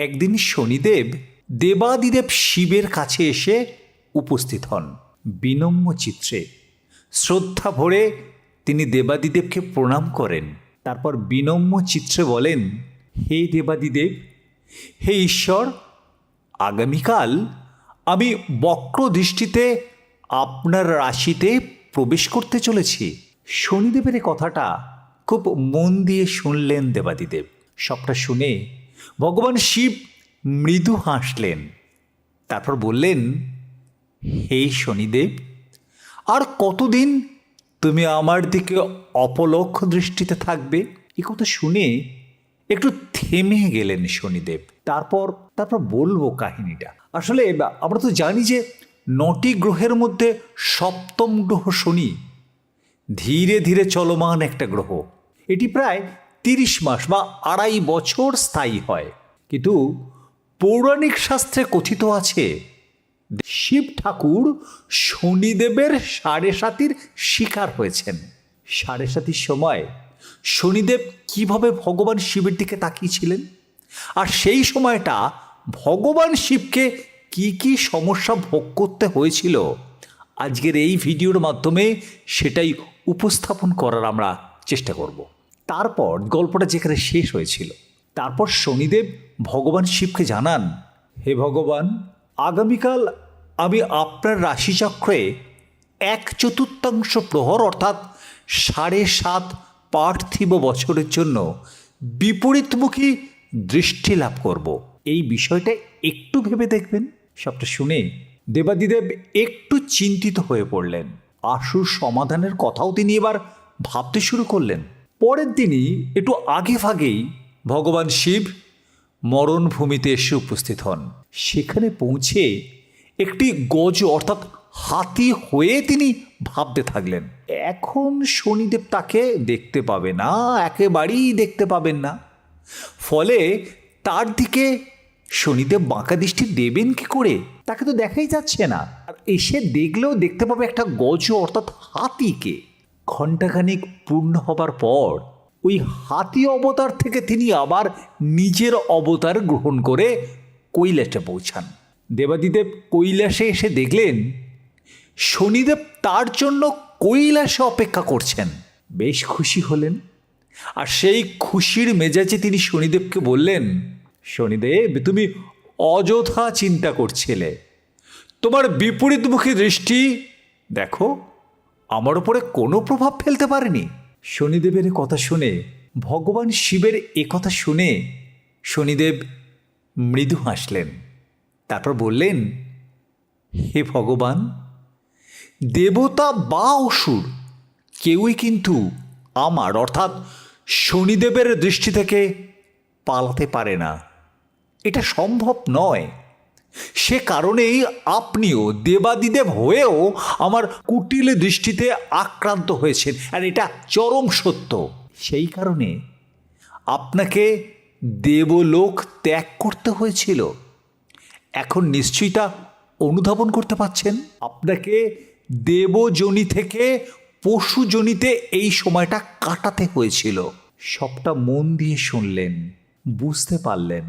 একদিন শনিদেব দেবাদিদেব শিবের কাছে এসে উপস্থিত হন। বিনম্র চিত্রে শ্রদ্ধা ভরে তিনি দেবাদিদেবকে প্রণাম করেন। তারপর বিনম্র চিত্রে বলেন, হে দেবাদিদেব, হে ঈশ্বর, আগামীকাল আমি বক্র দৃষ্টিতে আপনার রাশিতে প্রবেশ করতে চলেছি। শনিদেবের কথাটা খুব মন দিয়ে শুনলেন দেবাদিদেব। সবটা শুনে ভগবান শিব মৃদু হাসলেন। তারপর বললেন, হে শনিদেব, আর কতদিন তুমি আমার দিকে অপলক্ষ দৃষ্টিতে থাকবে? এ কথা শুনে একটু থেমে গেলেন শনিদেব। তারপর তারপর বলব কাহিনীটা। আসলে আমরা তো জানি যে নটি গ্রহের মধ্যে সপ্তম গ্রহ শনি। ধীরে ধীরে চলমান একটা গ্রহ। এটি প্রায় তিরিশ মাস বা আড়াই বছর স্থায়ী হয়। কিন্তু পৌরাণিক শাস্ত্রে কথিত আছে, শিব ঠাকুর শনিদেবের সাড়ে সাতির শিকার হয়েছেন। সাড়ে সাতির সময় শনিদেব কীভাবে ভগবান শিবের দিকে তাকিয়েছিলেন? আর সেই সময়টা ভগবান শিবকে কি কি সমস্যা ভোগ করতে হয়েছিল? আজকের এই ভিডিওর মাধ্যমে সেটাই উপস্থাপন করার আমরা চেষ্টা করব। তারপর গল্পটা যেখানে শেষ হয়েছিল, তারপর শনিদেব ভগবান শিবকে জানান, হে ভগবান, আগামীকাল আমি আপনার রাশিচক্রে এক চতুর্থাংশ প্রহর অর্থাৎ সাড়ে সাত পার্থিব বছরের জন্য বিপরীতমুখী দৃষ্টি লাভ করব। এই বিষয়টা একটু ভেবে দেখবেন। সবটা শুনে দেবাদিদেব একটু চিন্তিত হয়ে পড়লেন। আশুর সমাধানের কথাও তিনি এবার ভাবতে শুরু করলেন। পরের দিনই একটু আগে ভাগেই ভগবান শিব মরণভূমিতে এসে উপস্থিত হন। সেখানে পৌঁছে একটি গজ অর্থাৎ হাতি হয়ে তিনি ভাবতে থাকলেন, এখন শনিদেব তাকে দেখতে পাবে না, একেবারেই দেখতে পাবেন না। ফলে তার দিকে শনিদেব বাঁকা দৃষ্টি দেবেন কি করে? তাকে তো দেখাই যাচ্ছে না। আর এসে দেখলেও দেখতে পাবে একটা গজ অর্থাৎ হাতিকে। ঘণ্টাখানিক পূর্ণ হবার পর, ওই হাতি অবতার থেকে তিনি আবার নিজের অবতার গ্রহণ করে কৈলাসে পৌঁছান। দেবাদিদেব কৈলাসে এসে দেখলেন, শনিদেব তার জন্য কৈলাসে অপেক্ষা করছেন। বেশ খুশি হলেন। আর সেই খুশির মেজাজে তিনি শনিদেবকে বললেন, শনিদেব, তুমি অযথা চিন্তা করছিলে। তোমার বিপরীতমুখী দৃষ্টি, দেখো আমার উপরে কোনো প্রভাব ফেলতে পারেনি। শনিদেবের কথা শুনে, ভগবান শিবের কথা শুনে শনিদেব মৃদু হাসলেন। তারপর বললেন, হে ভগবান, দেবতা বা অসুর, কেউই কিন্তু আমার, অর্থাৎ শনিদেবের দৃষ্টি থেকে পালাতে পারে না। এটা সম্ভব নয়। সে কারণেই আপনিও দেবাদিদেব হয়েও আমার কুটিল দৃষ্টিতে আক্রান্ত হয়েছেন। আর এটা চরম সত্য। সেই কারণে আপনাকে দেবলোক ত্যাগ করতে হয়েছিল। এখন নিশ্চয়ই তা অনুধাবন করতে পাচ্ছেন আপনাকে দেবজনি থেকে পশুজনিতে এই সময়টা কাটাতে হয়েছিল। সবটা মন দিয়ে শুনলেন, বুঝতে পারলেন।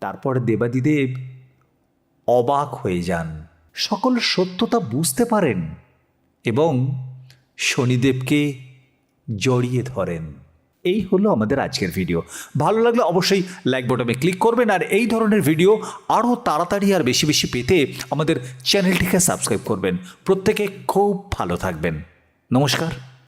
তারপর দেবাদিদেব অবাক হয়ে যান। সকল সত্যতা বুঝতে পারেন এবং শনিদেবকে জড়িয়ে ধরেন। এই হলো আমাদের আজকের ভিডিও ভালো লাগলে অবশ্যই লাইক বটনে ক্লিক করবেন আর এই ধরনের ভিডিও আরও তাড়াতাড়ি আর বেশি বেশি পেতে আমাদের চ্যানেলটিকে সাবস্ক্রাইব করবেন। প্রত্যেকে খুব ভালো থাকবেন। নমস্কার।